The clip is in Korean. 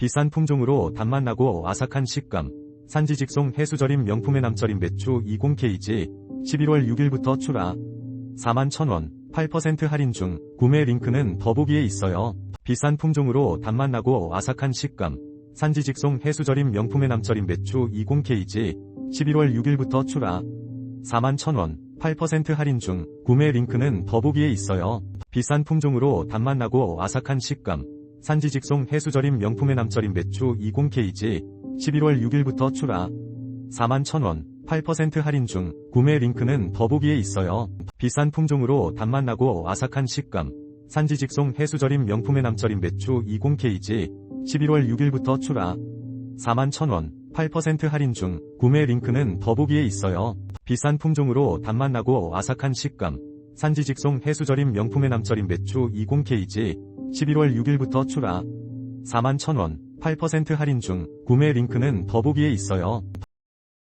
비싼 품종으로 단맛 나고 아삭한 식감. 산지 직송 해수절임 명품의 남절임 배추 20kg 11월 6일부터 출하 41,000원 8% 할인 중 구매 링크는 더보기에 있어요. 비싼 품종으로 단맛 나고 아삭한 식감. 산지 직송 해수절임 명품의 남절임 배추 20kg 11월 6일부터 출하 41,000원 8% 할인 중 구매 링크는 더보기에 있어요. 비싼 품종으로 단맛 나고 아삭한 식감. 산지 직송 해수절임 명품의 남절임 배추 20kg 11월 6일부터 출하 41,000원 8% 할인 중 구매 링크는 더보기에 있어요. 비싼 품종으로 단맛 나고 아삭한 식감. 산지 직송 해수절임 명품의 남절임 배추 20kg 11월 6일부터 출하 41,000원 8% 할인 중 구매 링크는 더보기에 있어요. 비싼 품종으로 단맛 나고 아삭한 식감. 산지 직송 해수절임 명품의 남절임 배추 20kg 11월 6일부터 출하 41,000원 8% 할인 중 구매 링크는 더보기에 있어요.